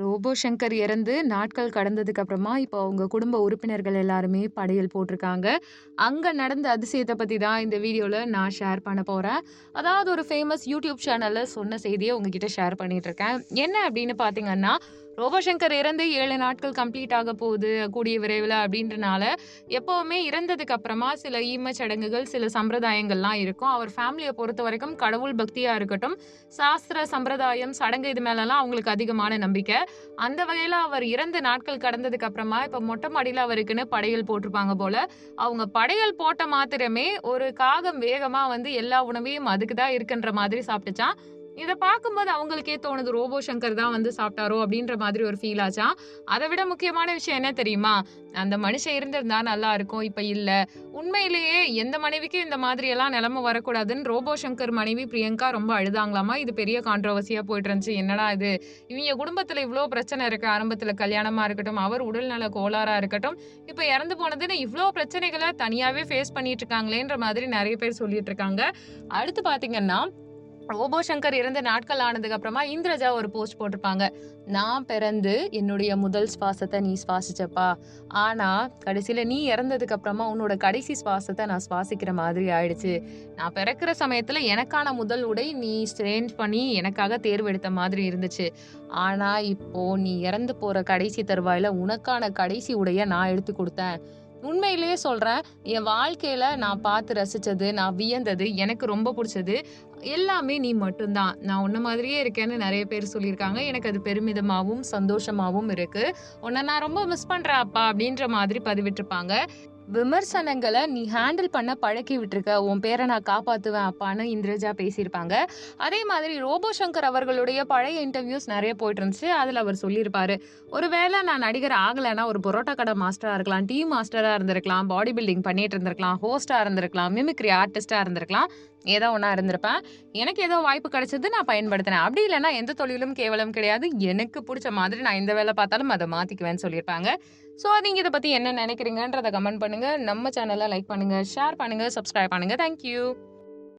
Robot Shankar இறந்து நாட்கள் கடந்ததுக்கு அப்புறமா இப்போ அவங்க குடும்ப உறுப்பினர்கள் எல்லாருமே படையல் போட்டிருக்காங்க. அங்கே நடந்த அதிசயத்தை பற்றி தான் இந்த வீடியோவில் நான் ஷேர் பண்ண போகிறேன் அதாவது ஒரு ஃபேமஸ் யூடியூப் சேனலில் சொன்ன செய்தியை உங்ககிட்ட ஷேர் பண்ணிட்டு இருக்கேன். என்ன அப்படின்னு பார்த்தீங்கன்னா ரோபோசங்கர் இறந்து ஏழு நாட்கள் கம்ப்ளீட் ஆக போகுது கூடிய விரைவில் அப்படின்றனால எப்போவுமே இறந்ததுக்கு அப்புறமா சில ஈம சடங்குகள் சில சம்பிரதாயங்கள்லாம் இருக்கும். அவர் ஃபேமிலியை பொறுத்த வரைக்கும் கடவுள் பக்தியாக இருக்கட்டும் சாஸ்திர சம்பிரதாயம் சடங்கு இது மேலெல்லாம் அவங்களுக்கு அதிகமான நம்பிக்கை. அந்த வகையில் அவர் இறந்த நாட்கள் கடந்ததுக்கு அப்புறமா இப்போ மொட்டை மாடியில் அவருக்குன்னு படையல் போட்டிருப்பாங்க போல. அவங்க படையல் போட்ட மாத்திரமே ஒரு காகம் வேகமாக வந்து எல்லா உணவையும் அதுக்கு தான் இருக்குன்ற மாதிரி சாப்பிட்டுச்சான் இதை பார்க்கும்போது அவங்களுக்கே தோணுது ரோபோ சங்கர் தான் வந்து சாப்பிட்டாரோ? அப்படின்ற மாதிரி ஒரு ஃபீல் ஆச்சா? அதை விட முக்கியமான விஷயம் என்ன தெரியுமா? அந்த மனுஷன் இருந்திருந்தா நல்லா இருக்கும் இப்போ இல்லை. உண்மையிலேயே எந்த மனைவிக்கும் இந்த மாதிரி எல்லாம் நிலைமை வரக்கூடாதுன்னு ரோபோ சங்கர் மனைவி பிரியங்கா ரொம்ப அழுதாங்களாமா? இது பெரிய கான்ட்ரவர்சியா போயிட்டு இருந்துச்சு என்னடா இது? இவங்க குடும்பத்தில் இவ்வளோ பிரச்சனை இருக்கு. ஆரம்பத்தில் கல்யாணமாக இருக்கட்டும் அவர் உடல்நல கோளாறாக இருக்கட்டும் இப்போ இறந்து போனதுன்னு இவ்வளோ பிரச்சனைகளை தனியாகவே ஃபேஸ் பண்ணிட்டு இருக்காங்களேன்ற மாதிரி நிறைய பேர் சொல்லிட்டு இருக்காங்க. அடுத்து பார்த்தீங்கன்னா ரோபோ சங்கர் இறந்த நாட்கள் ஆனதுக்கு அப்புறமா இந்திரஜா ஒரு போஸ்ட் போட்டிருப்பாங்க. நான் பிறந்து என்னுடைய முதல் சுவாசத்தை நீ சுவாசிச்சப்பா. ஆனா கடைசியில நீ இறந்ததுக்கு அப்புறமா உன்னோட கடைசி சுவாசத்தை நான் சுவாசிக்கிற மாதிரி ஆயிடுச்சு. நான் பிறக்கிற சமயத்துல எனக்கான முதல் உடை நீ சேஞ்ச் பண்ணி எனக்காக தேர்வெடுத்த மாதிரி இருந்துச்சு. ஆனா இப்போ நீ இறந்து போற கடைசி தருவாயில உனக்கான கடைசி உடைய நான் எடுத்து கொடுத்தேன். உண்மையிலேயே சொல்கிறேன் என் வாழ்க்கையில் நான் பார்த்து ரசித்தது நான் வியந்தது எனக்கு ரொம்ப பிடிச்சது எல்லாமே நீ மட்டும்தான். நான் உன்ன மாதிரியே இருக்கேன்னு நிறைய பேர் சொல்லியிருக்காங்க. எனக்கு அது பெருமிதமாகவும் சந்தோஷமாகவும் இருக்குது உன்னை நான் ரொம்ப மிஸ் பண்ணுறேன் அப்பா அப்படின்ற மாதிரி பதிவிட்டிருப்பாங்க. விமர்சனங்களை நீ ஹேண்டில் பண்ண பழக்கி விட்டுருக்க உன் பேரை நான் காப்பாற்றுவேன் அப்பான்னு இந்திரஜா பேசியிருப்பாங்க. அதே மாதிரி ரோபோ சங்கர் அவர்களுடைய பழைய இன்டர்வியூஸ் நிறைய போயிட்டு இருந்துச்சு அதில் அவர் சொல்லியிருப்பாரு ஒருவேளை நான் நடிகர் ஆகலைன்னா ஒரு பரோட்டா கடை மாஸ்டராக இருக்கலாம் டீ மாஸ்டராக இருந்திருக்கலாம் பாடி பில்டிங் பண்ணிட்டு இருந்திருக்கலாம் ஹோஸ்டாக இருந்திருக்கலாம் மிமிக்ரி ஆர்டிஸ்டாக இருந்திருக்கலாம் ஏதோ ஒன்றா இருந்திருப்பேன். எனக்கு ஏதோ வாய்ப்பு கிடைச்சது நான் பயன்படுத்தினேன். அப்படி இல்லைன்னா எந்த தொழிலும் கேவலம் கிடையாது. எனக்கு பிடிச்ச மாதிரி நான் எந்த வேலை பார்த்தாலும் அதை மாற்றிக்குவேன்னு சொல்லியிருப்பாங்க. ஸோ நீங்கள் இதை பற்றி என்ன நினைக்கிறீங்கன்றதை கமெண்ட் பண்ணுங்கள் நம்ம சேனலை லைக் பண்ணுங்கள் ஷேர் பண்ணுங்கள் சப்ஸ்கிரைப் பண்ணுங்கள் தேங்க்யூ